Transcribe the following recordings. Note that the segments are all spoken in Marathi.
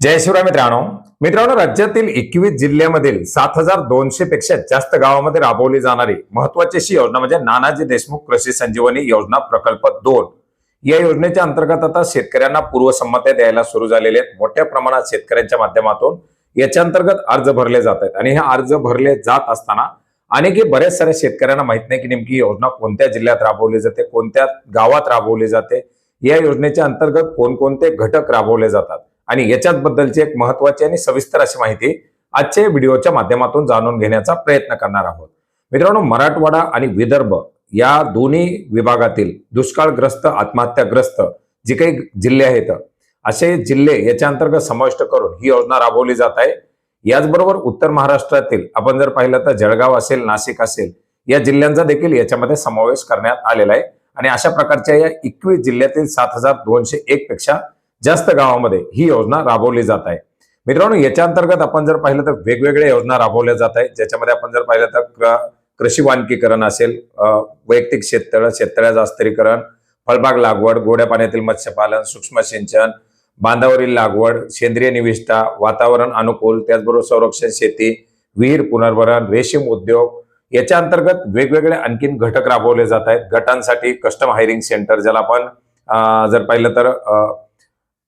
जय शिवराय मित्रांनो. मित्रांनो राज्यातील एकवीस जिल्ह्यामधील सात हजार दोनशे पेक्षा जास्त गावामध्ये राबवली जाणारी महत्वाची अशी योजना म्हणजे नानाजी देशमुख कृषी संजीवनी योजना प्रकल्प दोन. या योजनेच्या अंतर्गत आता शेतकऱ्यांना पूर्वसंमत्या द्यायला सुरू झालेले आहेत. मोठ्या प्रमाणात शेतकऱ्यांच्या माध्यमातून याच्या अंतर्गत अर्ज भरले जात आहेत. आणि हे अर्ज भरले जात असताना अनेक बऱ्याच साऱ्या शेतकऱ्यांना माहीत नाही की नेमकी योजना कोणत्या जिल्ह्यात राबवली जाते कोणत्या गावात राबवली जाते. या योजनेच्या अंतर्गत कोणकोणते घटक राबवले जातात. आणि याच्याच बद्दलची एक महत्वाची आणि सविस्तर अशी माहिती आजच्या या व्हिडिओच्या माध्यमातून जाणून घेण्याचा प्रयत्न करणार आहोत. मित्रांनो मराठवाडा आणि विदर्भ या दोन्ही विभागातील दुष्काळग्रस्त आत्महत्याग्रस्त जे काही जिल्हे आहेत असे जिल्हे याच्या अंतर्गत समाविष्ट करून ही योजना राबवली जात आहे. याचबरोबर उत्तर महाराष्ट्रातील आपण जर पाहिलं तर जळगाव असेल नाशिक असेल या जिल्ह्यांचा देखील याच्यामध्ये समावेश करण्यात आलेला आहे. आणि अशा प्रकारच्या या एकवीस जिल्ह्यातील सात हजार दोनशे एक पेक्षा जास्त गावामध्ये ही योजना राबवली जात आहे. मित्रांनो याच्या अंतर्गत आपण जर पाहिलं तर वेगवेगळ्या योजना राबवल्या जात आहेत. ज्याच्यामध्ये आपण जर पाहिलं तर कृषी वानिकीकरण असेल वैयक्तिक शेततळ शेततळ्याचं अस्तरीकरण फळबाग लागवड गोड्या पाण्यातील मत्स्यपालन सूक्ष्म सिंचन बांधावरील लागवड सेंद्रिय निविष्ठा वातावरण अनुकूल त्याचबरोबर संरक्षण शेती विहीर पुनर्भरण रेशीम उद्योग याच्या अंतर्गत वेगवेगळे आणखीन घटक राबवले जात आहेत. गटांसाठी कस्टम हायरिंग सेंटर ज्याला आपण जर पाहिलं तर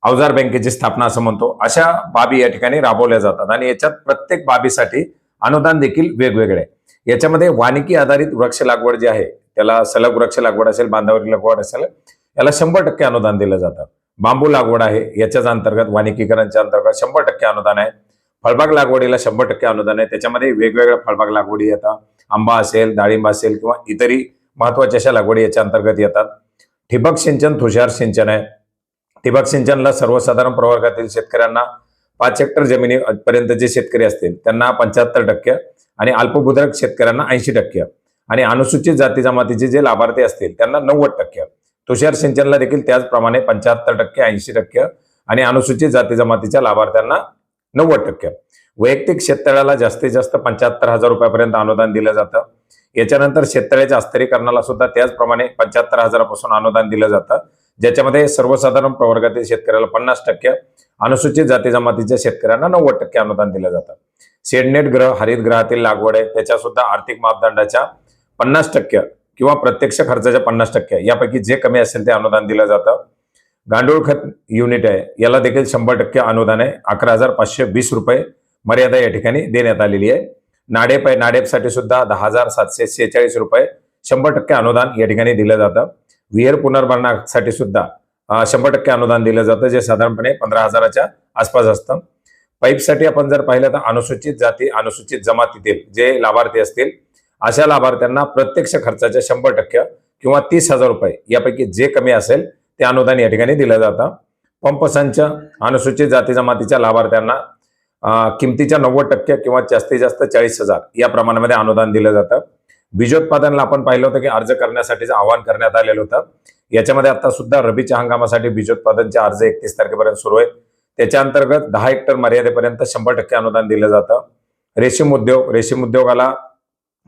अवजार बँकेची स्थापना असं म्हणतो. अशा बाबी या ठिकाणी राबवल्या जातात आणि याच्यात प्रत्येक बाबीसाठी अनुदान देखील वेगवेगळे. आहे. याच्यामध्ये वानिकी आधारित वृक्ष लागवड जी आहे त्याला सलग वृक्ष लागवड असेल बांधावरील लागवड असेल याला शंभर टक्के अनुदान दिलं जातं. बांबू लागवड आहे याच्याच अंतर्गत वानिकीकरणच्या अंतर्गत शंभर टक्के अनुदान आहे. फळबाग लागवडीला शंभर टक्के अनुदान आहे. त्याच्यामध्ये वेगवेगळ्या फळबाग लागवडी येतात. आंबा असेल डाळिंब असेल किंवा इतरही महत्त्वाच्या अशा लागवडी याच्या अंतर्गत येतात. ठिबक सिंचन तुषार सिंचन आहे. ठिबक सिंचनला सर्वसाधारण प्रवर्गातील शेतकऱ्यांना पाच हेक्टर जमिनीपर्यंत जे शेतकरी असतील त्यांना पंच्याहत्तर टक्के आणि अल्पभूधारक शेतकऱ्यांना ऐंशी टक्के. आणि अनुसूचित जाती जमातीचे जे लाभार्थी असतील त्यांना नव्वद टक्के. तुषार सिंचनला देखील त्याचप्रमाणे पंच्याहत्तर टक्के ऐंशी टक्के आणि अनुसूचित जाती जमातीच्या लाभार्थ्यांना नव्वद टक्के. वैयक्तिक शेततळ्याला जास्तीत जास्त पंच्याहत्तर हजार रुपयापर्यंत अनुदान दिलं जातं. याच्यानंतर शेततळ्याच्या अस्तरीकरणाला सुद्धा त्याचप्रमाणे पंच्याहत्तर हजारापासून अनुदान दिलं जातं. ज्याच्यामध्ये सर्वसाधारण प्रवर्गातील शेतकऱ्याला पन्नास टक्के अनुसूचित जाती जमातीच्या शेतकऱ्यांना नव्वद टक्के अनुदान दिलं जातं. शेडनेट ग्रह हरितगृहातील लागवड आहे त्याच्या सुद्धा आर्थिक मापदंडाच्या पन्नास टक्के किंवा प्रत्यक्ष खर्चाच्या पन्नास टक्के यापैकी जे कमी असेल ते अनुदान दिलं जातं. गांडूळ खत युनिट आहे याला देखील शंभर टक्के अनुदान आहे. अकरा हजार पाचशे वीस रुपये मर्यादा या ठिकाणी देण्यात आलेली आहे. नाडेप आहे नाडेपसाठी सुद्धा दहा हजार सातशे सेहेचाळीस रुपये शंभर टक्के अनुदान या ठिकाणी दिलं जातं. विहीर पुनर्भरणासाठी सुद्धा शंभर टक्के अनुदान दिलं जातं जे साधारणपणे पंधरा हजाराच्या आसपास असतं. पाईपसाठी आपण जर पाहिलं तर अनुसूचित जाती अनुसूचित जमातीतील जे लाभार्थी असतील अशा लाभार्थ्यांना प्रत्यक्ष खर्चाच्या शंभर टक्के किंवा तीस हजार रुपये यापैकी जे कमी असेल ते अनुदान या ठिकाणी दिलं जातं. पंप संच अनुसूचित जाती जमातीच्या लाभार्थ्यांना किमतीच्या नव्वद टक्के किंवा जास्तीत जास्त चाळीस हजार या प्रमाणामध्ये अनुदान दिलं जातं. बीजोत्पादनला आपण पाहिलं होतं की अर्ज करण्यासाठीचं आवाहन करण्यात आलेलं होतं. याच्यामध्ये आता सुद्धा रबीच्या हंगामासाठी बीजोत्पादनचे अर्ज एकतीस तारखेपर्यंत सुरू आहेत. त्याच्या अंतर्गत दहा हेक्टर मर्यादेपर्यंत शंभर टक्के अनुदान दिलं जातं. रेशीम उद्योग रेशीम उद्योगाला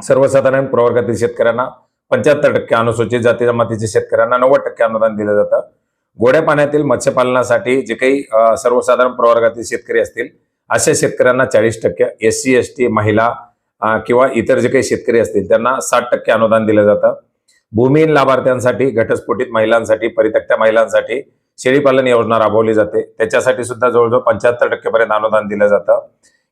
सर्वसाधारण प्रवर्गातील शेतकऱ्यांना पंच्याहत्तर टक्के अनुसूचित जाती जमातीच्या शेतकऱ्यांना नव्वद टक्के अनुदान दिलं जातं. गोड्या पाण्यातील मत्स्यपालनासाठी जे काही सर्वसाधारण प्रवर्गातील शेतकरी असतील अशा शेतकऱ्यांना चाळीस टक्के एस सी एस टी महिला किंवा इतर जे काही शेतकरी असतील त्यांना साठ टक्के अनुदान दिलं जातं. भूमिहीन लाभार्थ्यांसाठी घटस्फोटित महिलांसाठी परित्यक्त्या महिलांसाठी शेळीपालन योजना राबवली जाते. त्याच्यासाठी सुद्धा जवळजवळ पंच्याहत्तर टक्केपर्यंत अनुदान दिलं जातं.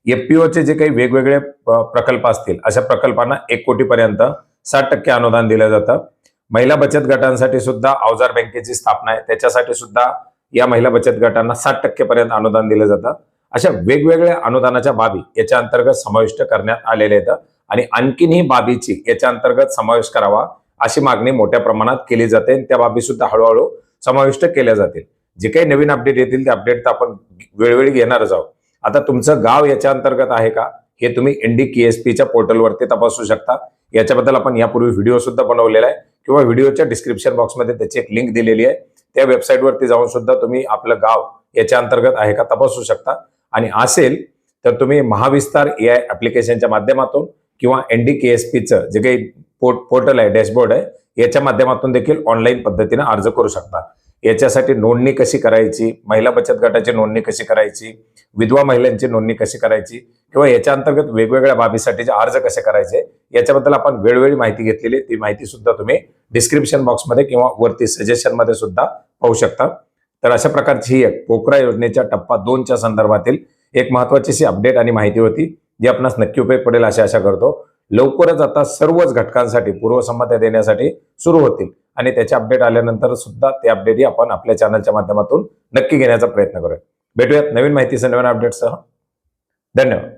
एफपीओचे जे काही वेगवेगळे प्रकल्प असतील अशा प्रकल्पांना एक कोटीपर्यंत साठ टक्के अनुदान दिलं जातं. महिला बचत गटांसाठी सुद्धा अवजार बँकेची स्थापना आहे. त्याच्यासाठी सुद्धा या महिला बचत गटांना साठ टक्केपर्यंत अनुदान दिलं जातं. अशा वेगवेगळ्या अनुदानाच्या बाबी याच्या अंतर्गत समाविष्ट करण्यात आलेल्या आहेत. आणि आणखीनही बाबीची याच्या अंतर्गत समावेश करावा अशी मागणी मोठ्या प्रमाणात केली जाते. आणि त्या बाबी सुद्धा हळूहळू समाविष्ट केल्या जातील. जे काही नवीन अपडेट येतील ते अपडेट तर आपण वेळोवेळी घेणारच आहोत. आता तुमचं गाव याच्या अंतर्गत आहे का? हे तुम्ही एनडी केएसपीच्या पोर्टलवरती तपासू शकता. याच्याबद्दल आपण यापूर्वी व्हिडिओ सुद्धा बनवलेला आहे. किंवा व्हिडिओच्या डिस्क्रिप्शन बॉक्समध्ये त्याची एक लिंक दिलेली आहे. त्या वेबसाईटवरती जाऊन सुद्धा तुम्ही आपलं गाव याच्या अंतर्गत आहे का तपासू शकता. आणि असेल तर तुम्ही महाविस्तार ए आय ऍप्लिकेशनच्या माध्यमातून किंवा एन डी के एस पीचं जे काही पोर्ट पोर्टल आहे डॅशबोर्ड आहे याच्या माध्यमातून देखील ऑनलाईन पद्धतीने अर्ज करू शकता. याच्यासाठी नोंदणी कशी करायची महिला बचत गटाची नोंदणी कशी करायची विधवा महिलांची नोंदणी कशी करायची किंवा याच्या अंतर्गत वेगवेगळ्या बाबीसाठीचे अर्ज कसे करायचे याच्याबद्दल आपण वेळोवेळी माहिती घेतलेली ती माहिती सुद्धा तुम्ही डिस्क्रिप्शन बॉक्समध्ये किंवा वरती सजेशनमध्ये सुद्धा पाहू शकता. तर अशा प्रकारची ही एक पोकरा योजनेच्या टप्पा दोनच्या संदर्भातील एक महत्वाची अशी अपडेट आणि माहिती होती जी आपणास नक्की उपयोग पडेल अशी आशा करतो. लवकरच आता सर्वच घटकांसाठी पूर्वसंमत्या देण्यासाठी सुरू होतील आणि त्याचे अपडेट आल्यानंतर सुद्धा ते अपडेटही आपण आपल्या चॅनलच्या माध्यमातून नक्की घेण्याचा प्रयत्न करूया भेटूयात नवीन माहितीसह नवीन अपडेटसह धन्यवाद.